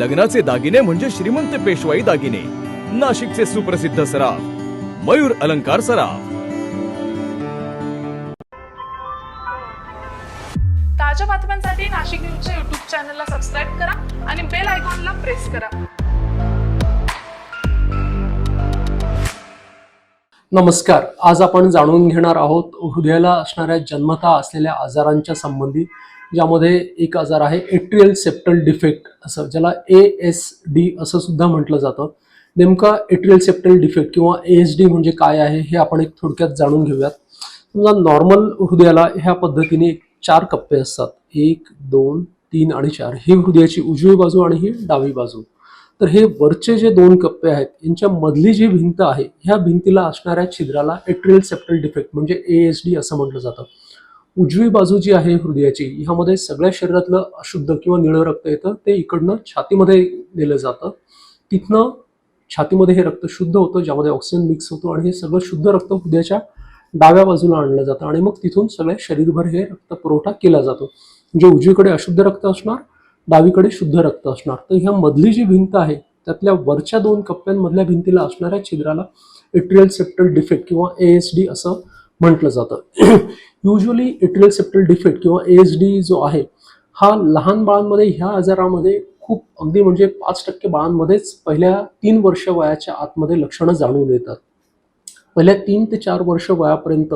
लग्नाचे दागिने म्हणजे श्रीमंत पेशवाई दागिने. नाशिकचे सुप्रसिद्ध सराफ मयूर अलंकार सराफ. ताज्या बातम्यांसाठी नाशिक न्यूजच्या युट्यूब चॅनलला सबस्क्राईब करा आणि बेल आयकॉनला प्रेस करा. नमस्कार. आज आपण जाणून घेणार आहोत हृदयाला असणाऱ्या जन्मता असलेल्या आजारांच्या संबंधी ज्यामध्ये एक आजार आहे एट्रियल सेप्टल डिफेक्ट असं ज्याला ए एस डी असं सुद्धा म्हटलं जातं. नेमका एट्रियल सेप्टल डिफेक्ट किंवा ए एस डी म्हणजे काय आहे हे आपण एक थोडक्यात जाणून घेऊयात. समजा नॉर्मल हृदयाला ह्या पद्धतीने चार कप्पे असतात. एक दोन तीन आणि चार. ही हृदयाची उजवी बाजू आणि ही डावी बाजू. तर हे वरचे जे दोन कप्पे आहेत यांच्या मधली जी भिंत आहे ह्या भिंतीला असणाऱ्या छिद्राला एट्रियल सेप्टल डिफेक्ट म्हणजे ए एस डी असं म्हटलं जातं. उजवी बाजू जी आहे हृदयाची ह्यामध्ये सगळ्या शरीरातलं अशुद्ध किंवा निळं रक्त येतं ते इकडनं छातीमध्ये नेलं जातं. तिथनं छातीमध्ये हे रक्त शुद्ध होतं ज्यामध्ये ऑक्सिजन मिक्स होतो आणि हे सगळं शुद्ध रक्त हृदयाच्या डाव्या बाजूला आणलं जातं आणि मग तिथून सगळ्या शरीरभर हे रक्त पुरवठा केला जातो. म्हणजे उजवीकडे अशुद्ध रक्त असणार डावीकडे शुद्ध रक्त असणार. तर ह्या मधली जी भिंत आहे त्यातल्या वरच्या दोन कप्प्यांमधल्या भिंतीला असणाऱ्या छिद्राला एट्रियल सेप्टल डिफेक्ट किंवा ए एस डी असं म्हटलं जातं. युजली एट्रियल सेप्टल डिफेक्ट किंवा एस डी जो आहे हा लहान बाळांमध्ये ह्या आजारामध्ये खूप अगदी म्हणजे पाच टक्के बाळांमध्येच पहिल्या तीन वर्ष वयाच्या आतमध्ये लक्षणं जाणून येतात. पहिल्या तीन ते चार वर्ष वयापर्यंत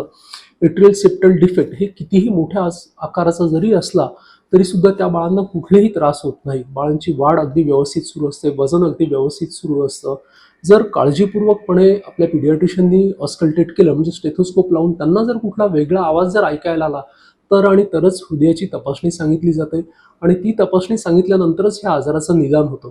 एट्रियल सेप्टल डिफेक्ट हे कितीही मोठ्या आकाराचा जरी असला तरी सुद्धा त्या बाळांना कुठलेही त्रास होत नाही. बाळांची वाढ अगदी व्यवस्थित सुरू असते वजन अगदी व्यवस्थित सुरू असतं. जर काळजीपूर्वकपणे आपल्या पिडियाट्रिशियननी ऑस्कल्टेट केलं म्हणजे स्टेथोस्कोप लावून त्यांना जर कुठला वेगळा आवाज जर ऐकायला आला तर आणि तरच हृदयाची तपासणी सांगितली जाते आणि ती तपासणी सांगितल्यानंतरच ह्या आजाराचं निदान होतं.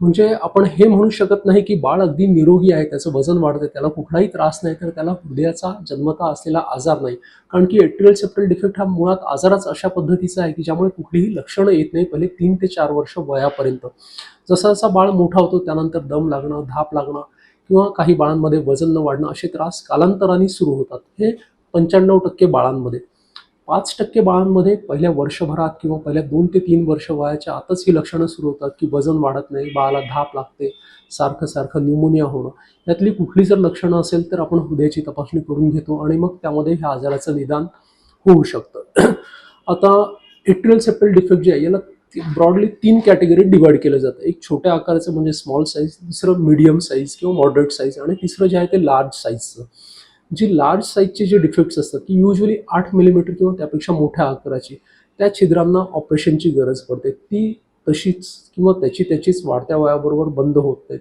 म्हणजे आपण हे म्हणू शकत नाही की बाळ अगदी निरोगी आहे त्याचं वजन वाढतं त्याला कुठलाही त्रास नाही तर त्याला हृदयाचा जन्मता असलेला आजार नाही. कारण की एट्रियल सेप्टल डिफेक्ट हा मुळात आजारच अशा पद्धतीचा आहे की ज्यामुळे कुठलीही लक्षणं येत नाही पहिले तीन ते चार वर्ष वयापर्यंत. जसा जसा बाळ मोठा होतो त्यानंतर दम लागणं धाप लागणं किंवा काही बाळांमध्ये वजन न वाढणं असे त्रास कालांतराने सुरू होतात. हे पंच्याण्णव टक्के बाळांमध्ये. पाच टक्के बाळांमध्ये पहिल्या वर्षभरात किंवा पहिल्या दोन ते तीन वर्ष वयाच्या आतच ही लक्षणं सुरू होतात की वजन वाढत नाही बाळाला धाप लागते सारखं सारखं न्यूमोनिया होणं. यातली कुठली जर लक्षणं असेल तर आपण हृदयाची तपासणी करून घेतो आणि मग त्यामध्ये ह्या आजाराचं निदान होऊ शकतं. आता एट्रियल सेप्टल डिफेक्ट जे आहे याला ब्रॉडली तीन कॅटेगरीत डिवाइड केलं जातं. एक छोट्या आकाराचं म्हणजे स्मॉल साईज दुसरं मिडियम साईज किंवा मॉडरेट साईज आणि तिसरं जे आहे ते लार्ज साईजचं जी लार्ज साईजचे जे डिफेक्ट्स असतात की युजली आठ मिलीमीटर किंवा त्यापेक्षा मोठ्या आकाराची त्या छिद्रांना ऑपरेशनची गरज पडते. ती तशीच किंवा त्याची त्याचीच वाढत्या वयाबरोबर बंद होत नाही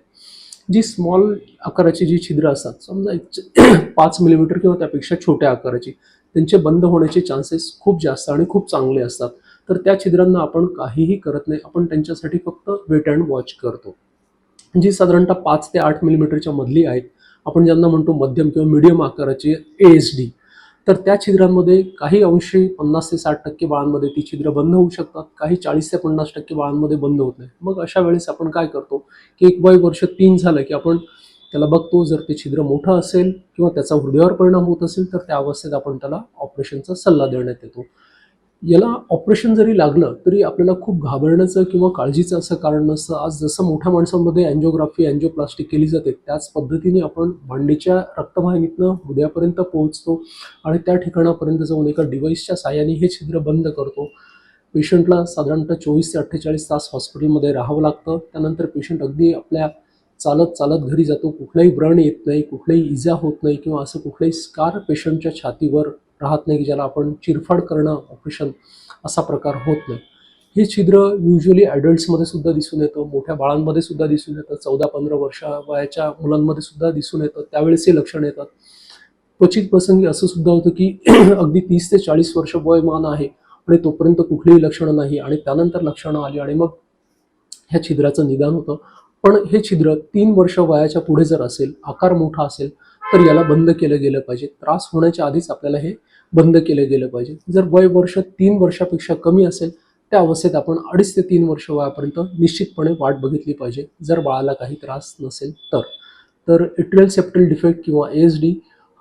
जी स्मॉल आकाराची जी छिद्र असतात समजा एक पाच मिलीमीटर किंवा त्यापेक्षा छोट्या आकाराची त्यांचे बंद होण्याचे चान्सेस खूप जास्त आणि खूप चांगले असतात. तर त्या छिद्रांना आपण काहीही करत नाही आपण त्यांच्यासाठी फक्त वेट अँड वॉच करतो. जी साधारणतः पाच ते आठ मिलीमीटरच्या मधली आहेत आपण ज्यांना म्हणतो मध्यम किंवा मिडियम आकाराची ए एस डी तर त्या छिद्रांमध्ये काही अंशी पन्नास ते साठ टक्के बाळांमध्ये ती छिद्र बंद होऊ शकतात काही चाळीस ते पन्नास टक्के बाळांमध्ये बंद होत नाही. मग अशा वेळेस आपण काय करतो की एक वय वर्ष तीन झालं की आपण त्याला बघतो जर ते छिद्र मोठं असेल किंवा त्याचा हृदयावर परिणाम होत असेल तर त्या अवस्थेत आपण त्याला ऑपरेशनचा सल्ला देण्यात येतो. याला ऑपरेशन जरी लागलं तरी आपल्याला खूप घाबरण्याचं किंवा काळजीचं असं कारण नसतं. आज जसं मोठ्या माणसांमध्ये अँजिओग्राफी अँजिओप्लास्टिक केली जाते त्याच पद्धतीने आपण भांडीच्या रक्तवाहिनीतनं हृदयापर्यंत पोहोचतो आणि त्या ठिकाणापर्यंत जाऊन एका डिव्हाइसच्या साहाय्याने हे छिद्र बंद करतो. पेशंटला साधारणतः चोवीस ते अठ्ठेचाळीस तास हॉस्पिटलमध्ये राहावं लागतं. त्यानंतर पेशंट अगदी आपल्या चालत चालत घरी जातो. कुठलाही व्रण येत नाही कुठलाही इजा होत नाही किंवा असं कुठलाही स्कार पेशंटच्या छातीवर राहत नाही की ज्याला आपण चिरफाड करणं ऑपरेशन असा प्रकार होत नाही. हे छिद्र युजली ॲडल्ट्समध्ये सुद्धा दिसून येतं मोठ्या बाळांमध्ये सुद्धा दिसून येतं चौदा पंधरा वर्षा वयाच्या मुलांमध्ये सुद्धा दिसून येतं त्यावेळेस हे लक्षण येतात. क्वचित प्रसंगी असं सुद्धा होतं की अगदी तीस ते चाळीस वर्ष वयमान आहे आणि तोपर्यंत कुठलीही लक्षणं नाही आणि त्यानंतर लक्षणं आली आणि मग ह्या छिद्राचं निदान होतं. पण हे छिद्र तीन वर्ष वयाच्या पुढे जर असेल आकार मोठा असेल तर याला बंद केलं गेलं पाहिजे. त्रास होण्याच्या आधीच आपल्याला हे बंद केलं गेलं पाहिजे. जर वय वर्ष तीन वर्षापेक्षा कमी असेल त्या अवस्थेत आपण अडीच ते तीन वर्ष वयापर्यंत निश्चितपणे वाट बघितली पाहिजे. जर बाळाला काही त्रास नसेल तर. तर इट्रियल सेप्टल डिफेक्ट किंवा एस डी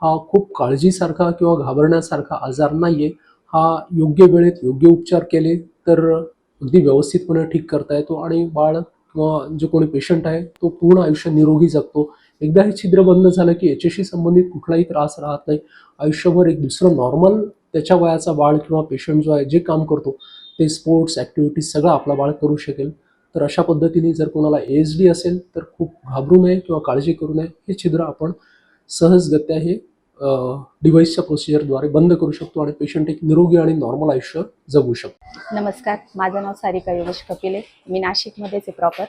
हा खूप काळजीसारखा किंवा घाबरण्यासारखा आजार नाही आहे हा योग्य वेळेत योग्य उपचार केले तर अगदी व्यवस्थितपणे ठीक करता येतो आणि बाळ किंवा जो कोणी पेशंट आहे तो पूर्ण आयुष्य निरोगी जगतो. एकदा हे छिद्र बंद झालं की याच्याशी संबंधित कुठलाही त्रास राहत नाही. आयुष्यभर एक दुसरं नॉर्मल त्याच्या वयाचा बाळ किंवा पेशंट जो आहे जे काम करतो ते स्पोर्ट्स ॲक्टिव्हिटीज सगळं आपला बाळ करू शकेल. तर अशा पद्धतीने जर कोणाला ए एच डी असेल तर खूप घाबरू नये किंवा काळजी करू नये. हे छिद्र आपण सहजगत्या हे डिव्हाइसच्या प्रोसिजरद्वारे बंद करू शकतो आणि पेशंट एक निरोगी आणि नॉर्मल आयुष्य जगू शकतो. नमस्कार. माझं नाव सारिका योगेश कपिले. मी नाशिकमध्येच आहे प्रॉपर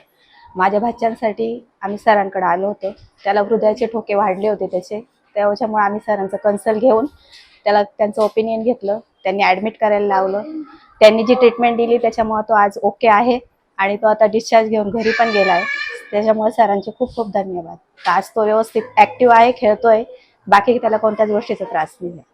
माझ्या भाच्यांसाठी आम्ही सरांकडे आलो होतो. त्याला हृदयाचे ठोके वाढले होते त्याचे. त्याच्यामुळे आम्ही सरांचं कन्सल्ट घेऊन त्याला त्यांचं ओपिनियन घेतलं. त्यांनी ॲडमिट करायला लावलं. त्यांनी जी ट्रीटमेंट दिली त्याच्यामुळे तो आज ओके आहे आणि तो आता डिस्चार्ज घेऊन घरी पण गेला आहे त्याच्यामुळे सरांचे खूप खूप धन्यवाद. आज तो व्यवस्थित ॲक्टिव्ह आहे खेळतोय. बाकी त्याला कोणत्याच गोष्टीचा त्रास नाही आहे.